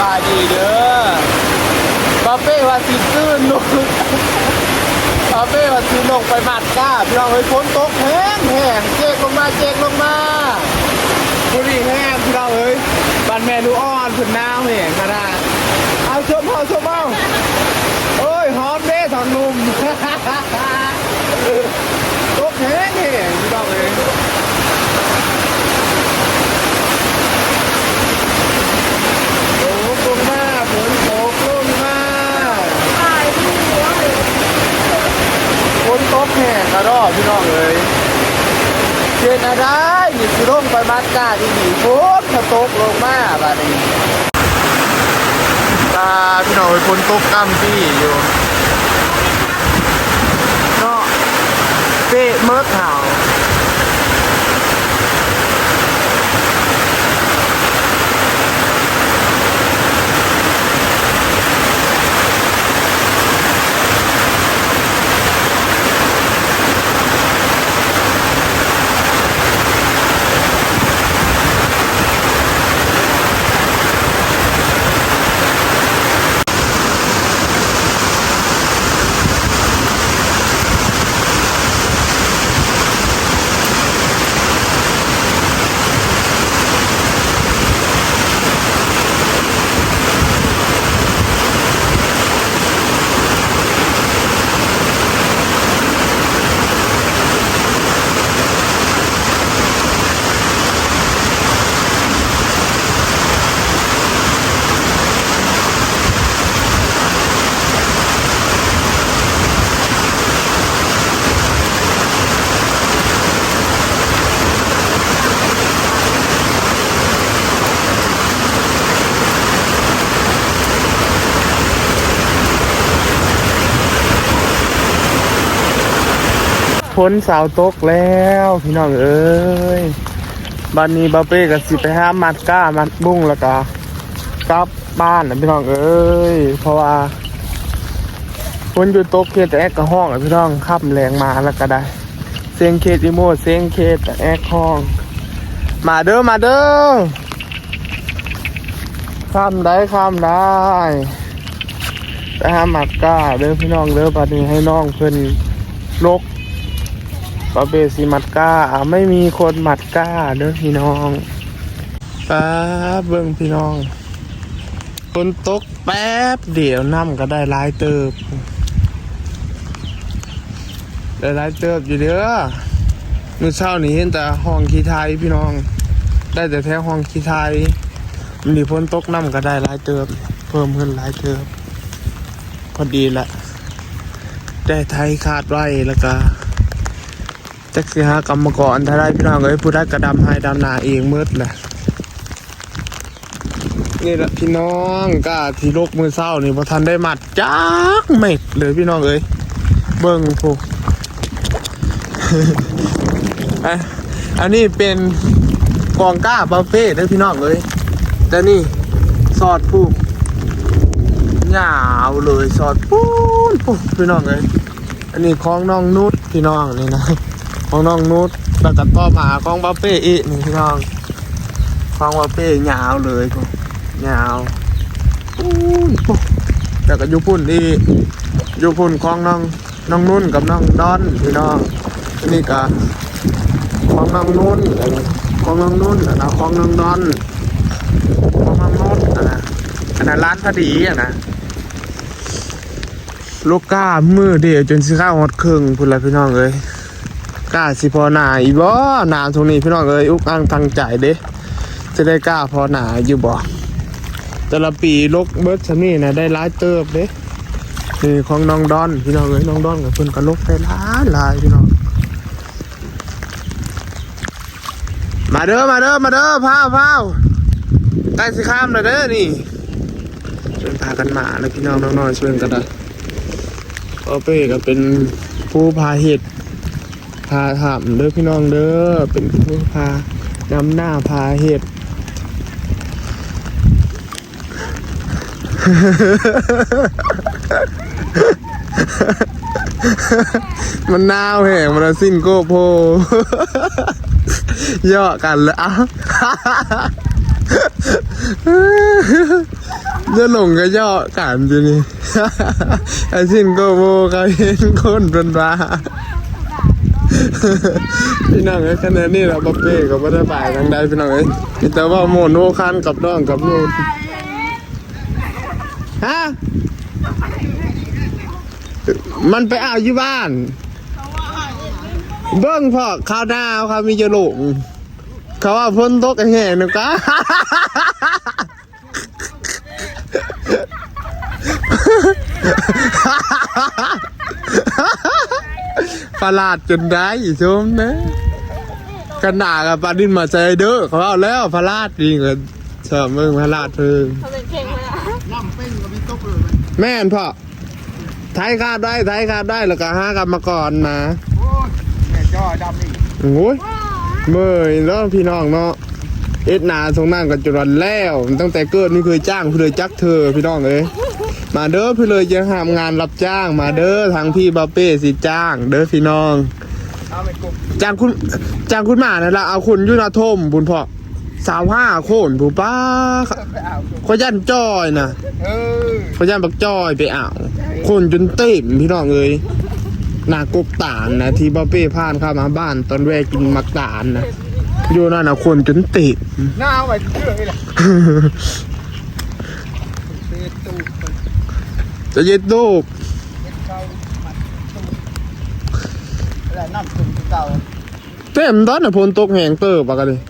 บายดีเด้อปาเป้ว่าสิตื้นลงปาเป้ว่าสิลงไปมัดก้าพี่น้องเฮ้ยฝนตกแห้งแห้งเจ๊กลงมาเจ๊กลงมาบุรีแห้งพี่น้องเอ้ยบ้านแม่ลูอ่อนขึ้นน้ำแห้งขนาดเอาชมเอาชมเอาโอ้ยหอมเด้ทางนุ่ม ตกแห้งแห้งพี่น้องเอ้ย โอ้ลงมาฝนตกลงมาฝนต กแห้งกระรอกพี่น้องเลยเจนอะไรนี่คือร่มไปมัดกาดีดีฝนมาตกลงมาบาดนี้ตาพี่น้องเอ้ยฝนตกกั้มที่อยู่เนาะเป๊ะเมิดห่า นสาวตกแล้วพี่น้องเอ้ยบันนี้บาเป้กับสิไปห้ามัดก้ามัดบุ้งแล้วก็กลับบ้านนะพี่น้องเอ้ยเพราะว่าพ้นอยู่ตกเขตแต่แอกกระห้องอะพี่น้องขับแรงมาแล้วก็ได้เสียงเขตอีโมเสียงเขตแต่แอกห้อง มาเด้อมาเด้อข้ามได้ข้ามได้ไปหามัดก้าเด้อพี่น้องเด้อบัดนี้ให้น้องเพิ่นลก ปาเบสิมัดก้าไม่มีคนมัดก้าเด้อพี่น้องป๊าเบิ่งพี่น้องฝนตกแป๊บเดี๋ยวน้ำก็ได้ลายเติบได้ลายเติบอยู่เด้อมือเช้านี้เห็นแต่ห้องขี้ไทยพี่น้อง ได้แต่แท้ห้องขี้ไทยมันนี่ฝนตกน้ำก็ได้ลายเติบ เพิ่มขึ้นลายเติบ พอดีละได้ไทยขาดไว้แล้วก็ จักสิหากรรมกรถ้าได้พี่น้องเอ้ยผู้ได้กระดำให้ดำนาเองมืดแหละนี่แหละพี่น้องก็ที่ลกมือเศร้านี่พอทันได้มัดจักเม็ดเลยพี่น้องเอ้ยเบิ่งพวกอันนี้เป็นกองก้าบาเฟ่เด้อพี่น้องเอ้ยแต่นี่สอดผู้ยาวเลยสอดปูนปุ๊บพี่น้องเอ้ยอันนี้ของน้องนุชพี่น้องนี่นะ ของน้องนุชแล้วก็ต่อมาของบาเป้อีกนี่พี่น้องของบาเป้ยาวเลยกูยาวปูนปุ๊บแล้วก็อยูพุ่นอีกอยูพุ่นของน้องน้องนุ่นกับน้องดอนพี่น้องอันนี่ก็ของน้องนุ่นของน้องนุ่นอันะของน้องดอนของน้องนุ่นอันนะอันนั้นร้านพอดีอะนะลูกก้ามือเดียวจนสิข้าวหดครึ่งพุ่นละพี่น้องเอ้ย กล้าสิพอหนาอีบ่หนาตรงนี้พี่น้องเอ้ยอุกอังทางใจเด้จะได้กล้าพอหนาอยู่บ่แต่ละปีลกเบิร์ดชนี่นะได้ร้ายเติบเด้นี่ของน้องดอนพี่น้องเอ้ยน้องดอนกับเพิ่นก็ลกได้หลายลายพี่น้องมาเด้อมาเด้อมาเด้อพาวพาวใกล้สิข้ามแล้วเด้อนี่เชิญพากันมาแล้วพี่น้องน้องๆช่วยกันนะก็เป้ก็เป็นผู้พาเห็ด พาถามเด้อพี่น้องเด้อเป็นผู้พานำหน้าพาเห็ดมันนาวแห่งมันสิ้นโกโพย่อกันเลยอะจะหลงก็ย่อกันจีนี่ไอ้สิ้นก็โบก็เห็นคนเป็นบ้า พี่น้องไอ้ยคะแนนนี่เราบัเป้กับบัตบายทางใดพี่น้องเอ้ยมีแต่ว่าโมโนคันกับน้องกับนูนฮะมันไปเอาอยู่บ้าน เบิ้งพอข้าวดาวครับมีจะหลงเขาว่าพ้นตกแห่นึกะ ประหลาดจนได้ชมนะกันหนากับปลาดินมาใจเด้อเขาเอาแล้วประหลาดจริงเลยเชื่อมึงประหลาดเพิ่งเขาเป็นเพลงเลยอะแม่นพ่อไทยคาดได้ไทยคาดได้แล้วก็ห้ากรรมกรมาแม่จ้อดำนี่โอ้ยเมื่อยแล้วพี่น้องเนาะเอ็ดหนาทรงนั่งกันจนวันแล้ว ตั้งแต่เกิดไม่เคยจ้างพี่เลยจักเธอพี่น้องเอ้ย มาเด้อพี่เลยจะทำงานรับจ้าง มาเด้อทางพี่บาเป้สิจ้าง เด้อพี่น้องเอาไปกบจ้างคุณจ้างคุณหมานะละเอาคุณอยุนาทมบุญพ่อสาวห้าโคนผู้ป้าไปเอากบเขายันจ้อยนะเออเขายันบักจ้อยไปอ่าวคนจนเต็มพี่น้องเอ้ยหนากบตานนะที่บาเป้ผ่านเข้ามาบ้าน ตอนแรกกินมักตานนะอยู่นั่นนะคนจนเต็มหน้าเอาไปเชื่อเลยแหละเตะตูดไป จะเย็ดโดกเย็ดเข้ามัดตูดแล้วน้ำตุ่มเก่าเต็มตอนน่ะพนตกแหงเติบปะกันเลย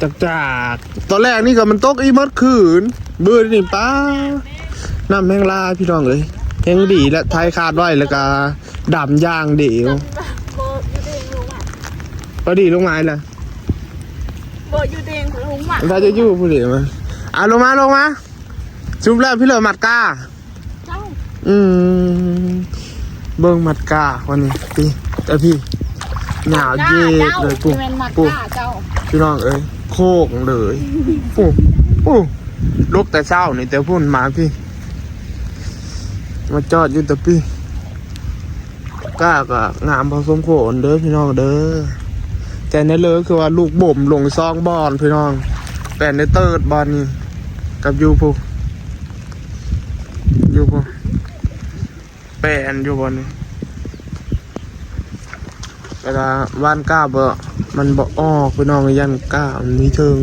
จากจากตอนแรกนี่ก็มันตกอีมัดคืนเบื่อนี่ป้าน้ำแมงลาพี่น้องเลยแหงดีและไทยคาดไว้แล้วก็ดำย่างเดียวโบยูเดงลุงอะพอดีลงไม้ละโบยูเดงลุงอะถ้าจะอยู่ผู้เดียวมาอะลงมาลงมาชุบแล้วพี่เหลือมัดกาเจ้า อืมเบิ้งมัดกาวันนี้พี่แต่พี่หนาวเย็นเลยปุ๊บเป็นมัดปุ๊บก้าเจ้าพี่น้องเอ้ยโคกเลยปุ๊บปุ๊บลุกแต่เช้านี่แต่พุ่นมาพี่ มาจอดอยู่แต่พี่กล้าก็งามพอสมควรเด้อพี่น้องเด้อแต่ในเลยคือว่าลูกบ่มลงซองบอลพี่น้องแปนในเติร์ดบอลนี่กับยูพูยูพู แปนอยู่บอลนี่เวลาว่านก้าบ่มันบ่ออกพี่น้องยันก้ามันมีเทิง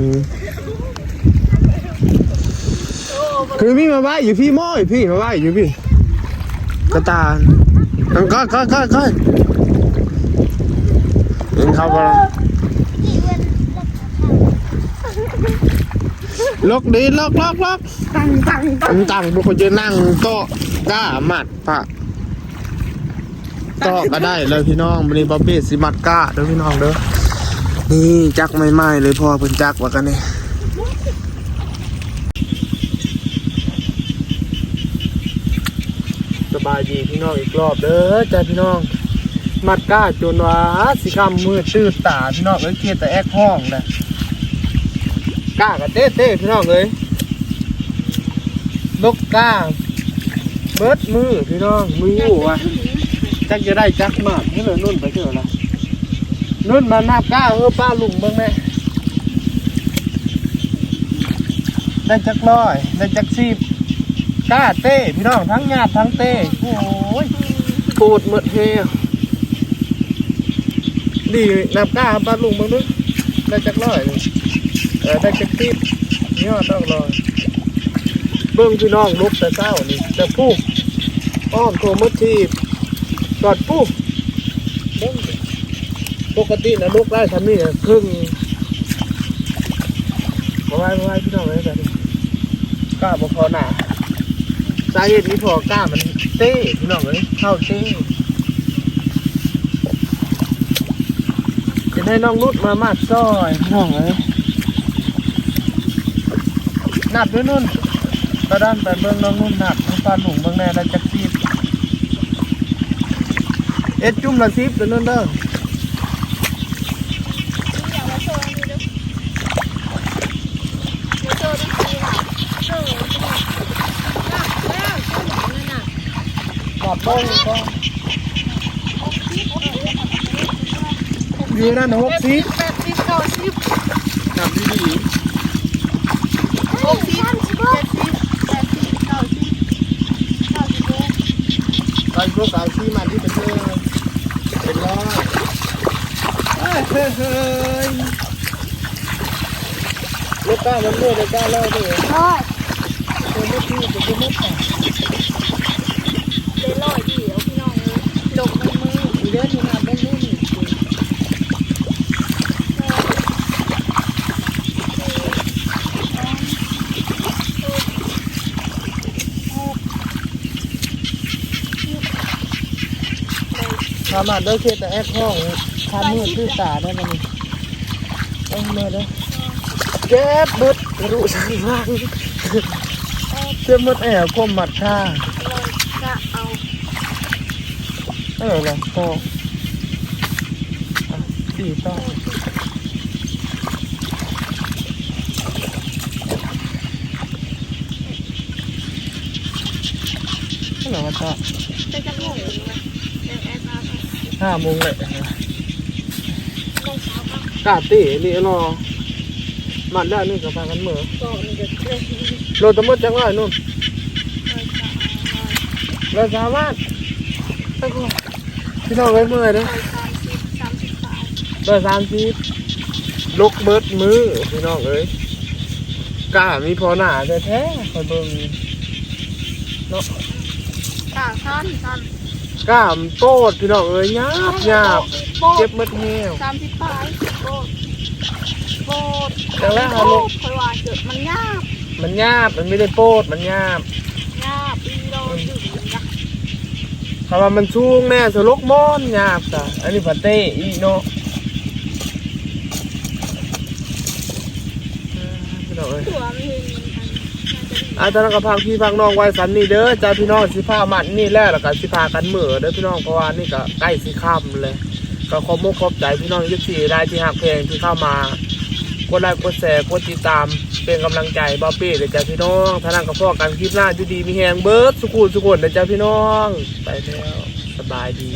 คือพี่มาไหวอยู่พี่ม้อยพี่มาไหวอยู่พี่กระตานก็ก็ก็ก็เองเขาบอล็อกดีล็อกล็อกล็อกตังตังตังผมตั้งพวกคนจะนั่งโต๊ะก้ามัดพระโต๊ะก็ได้เลยพี่น้องวันนี้บ๊อบบี้สิมัดก้าเด้อพี่น้องเด้อนี่จักไม่ไหม้เลยพ่อเพิ่นจักว่ากันนี่สบายดีพี่น้องอีกรอบเด้อจ้าพี่น้อง มัดก้าจนว่าสิคำมือตื้อตาพี่น้องเอ้ยเกียดแต่แอกห้องนะก้ากับเต้เต้พี่น้องเอ้ยนกก้าเบิดมือพี่น้องมือหูวะ จักจะได้จักมากนี่เลยนุ่นไปเถอละนุ่นมาหนับก้าเออป้าลุงบ้างแม่ได้จักร้อย ได้จักสิบก้าเต้พี่น้องทั้งญาติทั้งเต้โอ้ยโกรธหมดเฮดีนับก้าบ้าลุงมึงด้วยได้จักร้อยเออได้จักสิบนี่ว่าต้องรอยเบิ้องพี่น้องลุกแต่เศร้านี่แต่ผู้อ้อมโทมุดทีบ อดผู้เบิ้งสิปกตินะลุกได้ทำนี่นะครึ่งมาไว้มาไว้พี่น้องเลยแบบนี้กล้าบ่พอหนาสาเหตุที่พอกล้ามันเต้พี่น้องเอ้ยเข้าเต้จะให้น้องนุชมามาดซอยพี่น้องเอ้ยนับด้วยนุ่นกระด้านไปเบิ้องน้องนุ่นนับน้องปลาหนุ่มเบิ้องแน่ได้จักซีบ เอ็ดจุ่มละซิบเด้อนั่นเด้อปอบโป้งก็อยู่นั่นหกซิบแปดสิบเก้าสิบนำดีดีหกสิบเจ็ดสิบแปดสิบเก้าสิบเก้าสิบเก้าสิบเก้าสิบมาที่เป็นเรื่อง เป็นร้อยเอ้ยเฮ้ยเฮ้ยลูกก้ามันเมื่อเลยก้าเล่าด้วยร้อยตัวไม่ที่ตัวไม่ที่ ได้ร้อยเดียวพี่น้องเลยหลงในมือ อีเด้ที่มาเป็นนี่ สามารถเลิกเคสแต่แอดห้องทำมือตื้อตาได้ไหมนี่ต้องมือเด้อเจ็บบึดกระดูกสันหลังเจ็บมืดแอบคมหมัดค่าเลยจะเอาเออเลยพออะสี่ต่อนี่เหรอวะต่อจะจะหงเลยเดี๋ยวแอดมาค่ะ ห้าโมงเลยลงเช้าค่ะกาตีนี่รอมันได้นี่กับพากันเหมือก็มันจะเคลื่อนที่โลตะมุดจังไรนู่นเลยจะเอาร้อยเราสามารถไปก่อนพี่น้องไว้เมื่อยเด้อร้อยสามสิบสามสิบสามเบอร์สามสิบลกเบิดมือพี่น้องเอ้ยกล้ามีพอหนาแท้ๆคอยเบิ่งเนาะกาสั้นสั้น กล้ามโตดพี่น้องเอ้ยหยาบหยาบเจ็บมืดแห้ว สามสิบปลายโบดโบดจังแล้วฮะลูก คอยวาเกิดมันยากมันหยาบมันไม่ได้โปดมันหยาบยากอีโดนอยู่ยากคำว่ามันสูงแน่สลกมอนหยาบจ้ะอันนี้ผัดเต้อีเนาะอ่าพี่น้องเอ้ย ตัวมันเห็น อาจารย์กับพังพี่พังน้องไว้สันนี่เด้อจ้าพี่น้องสิพามันนี่แหละแล้วก็สิพากันเหมือเด้อพี่น้องเพราะว่านี่ก็ใกล้สิค่ำเลย ก็ขอบมุกขอบใจพี่น้องยี่สี่ได้ที่หักเพลงที่เข้ามากดไลค์กดแชร์กดติดตามเป็นกำลังใจบ๊อบบี้เด้อจ้าพี่น้องท่านังกับพ่อกันคลิปหน้าอยู่ดีมีแหงเบิร์ดสุขุนสุขุนเด้อจ้าพี่น้อง ไปแล้วสบายดี